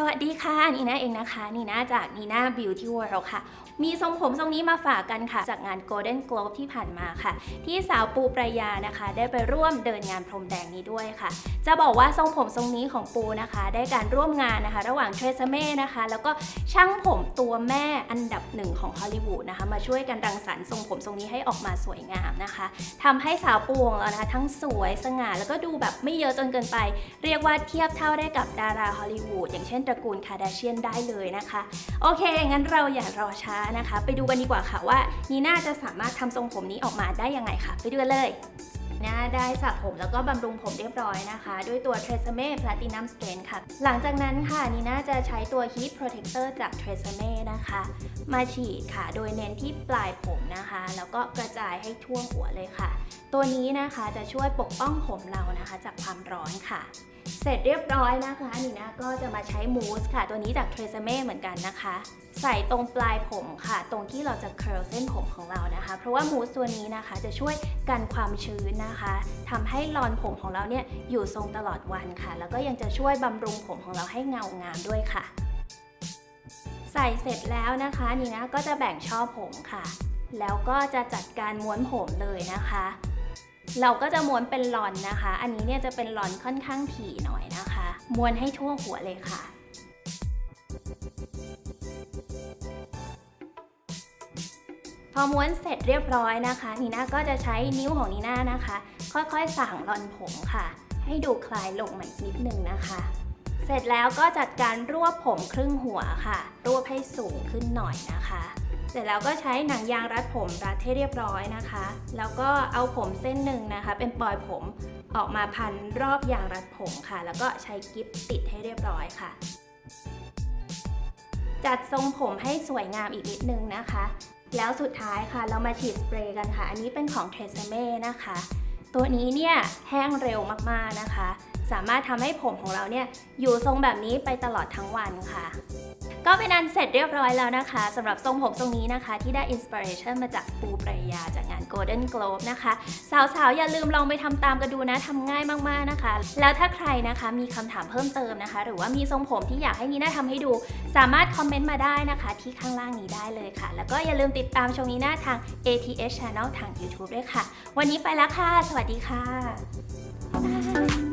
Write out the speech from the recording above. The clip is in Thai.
สวัสดีค่ะนีน่าเองนะคะนีน่าจากนีน่า Beauty World ค่ะ มีทรงผมทรงนี้มาฝากกันค่ะ จากงาน Golden Globe ที่ผ่านมาค่ะ ที่สาวปูปรายานะคะ ได้ไปร่วมเดินงานพรมแดงนี้ด้วยค่ะ จะบอกว่าทรงผมทรงนี้ของปูนะคะ ได้การร่วมงานนะคะ ระหว่างเทรซเม่นะคะ แล้วก็ช่างผมตัวแม่อันดับหนึ่งของฮอลลีวูดนะคะ มาช่วยกันรังสรรค์ทรงผมทรงนี้ให้ออกมาสวยงามนะคะทำให้สาวปูของเรานะคะทั้งสวยสง่าแล้วก็ดูแบบไม่เยอะจนเกินไป เรียกว่าเทียบเท่าได้กับดาราฮอลลีวูดอย่างเช่นตระกูลคาร์ดาเชียนได้เลยนะคะ โอเค งั้นเราอย่ารอช้านะคะ ไปดูกันดีกว่าค่ะว่านีน่าจะสามารถทำทรงผมนี้ออกมาได้ยังไงค่ะ ไปดูกันเลยนะได้สระผมแล้วก็บำรุงผมเรียบร้อยนะคะ ด้วยตัว Tresemme Platinum Strength ค่ะ หลังจากนั้นค่ะนีน่าจะใช้ตัว Heat Protector จาก Tresemme นะคะ มาฉีดค่ะ โดยเน้นที่ปลายผมนะคะ แล้วก็กระจายให้ทั่วหัวเลยค่ะ ตัวนี้นะคะจะช่วยปกป้องผมเรานะคะ จากความร้อนค่ะ เสร็จเรียบร้อยนะคะนี่นะก็จะมาใช้มูสค่ะ ตัวนี้จากเทรซเม่เหมือนกันนะคะ ใส่ตรงปลายผมค่ะ ตรงที่เราจะเค r ร์ลเส้นผมของเรานะคะ เพราะว่ามูสตัวนี้นะคะจะช่วยกันความชื้นนะคะทำให้ลอนผมของเราเนี่ยอยู่ทรงตลอดวันค่ะ แล้วก็ยังจะช่วยบำรุงผมของเราให้เงางามด้วยค่ะ ใส่เสร็จแล้วนะคะนี่นะก็จะแบ่งช่อผมค่ะ แล้วก็จะจัดการม้วนผมเลยนะคะ เราก็จะม้วนเป็นหลอนนะคะ อันนี้เนี่ยจะเป็นหลอนค่อนข้างถี่หน่อยนะคะ ม้วนให้ทั่วหัวเลยค่ะพอม้วนเสร็จเรียบร้อยนะคะ นีน่าก็จะใช้นิ้วของนีน่านะคะ ค่อยๆสั่งลอนผมค่ะ ให้ดูคลายลงมาอีกนิดนึงนะคะ เสร็จแล้วก็จัดการรวบผมครึ่งหัวค่ะ รวบให้สูงขึ้นหน่อยนะคะ เสร็จแล้วก็ใช้หนังยางรัดผมรัดให้เรียบร้อยนะคะ แล้วก็เอาผมเส้นหนึ่งนะคะ เป็นปลอยผมออกมาพันรอบยางรัดผมค่ะ แล้วก็ใช้กิฟติดให้เรียบร้อยค่ะ จัดทรงผมให้สวยงามอีกนิดนึงนะคะ แล้วสุดท้ายค่ะเรามาฉีดสเปรย์กันค่ะ อันนี้เป็นของเทรซเม่นะคะ ตัวนี้เนี่ยแห้งเร็วมากๆนะคะ สามารถทำให้ผมของเราเนี่ยอยู่ทรงแบบนี้ไปตลอดทั้งวันค่ะ ก็เป็นอันเสร็จเรียบร้อยแล้วนะคะสำหรับทรงผมทรงนี้นะคะ ที่ได้อินสปิเรชันมาจากปูปรายาจากงาน Golden Globe นะคะ สาวๆ อย่าลืมลองไปทำตามกันดูนะทำง่ายมากๆนะคะ แล้วถ้าใครนะคะมีคำถามเพิ่มเติมนะคะ หรือว่ามีทรงผมที่อยากให้นีน่าทำให้ดู สามารถคอมเมนต์มาได้นะคะ ที่ข้างล่างนี้ได้เลยค่ะ แล้วก็อย่าลืมติดตามชมนีน่าทาง ATS Channel ทาง YouTube ด้วยค่ะ วันนี้ไปแล้วค่ะ สวัสดีค่ะ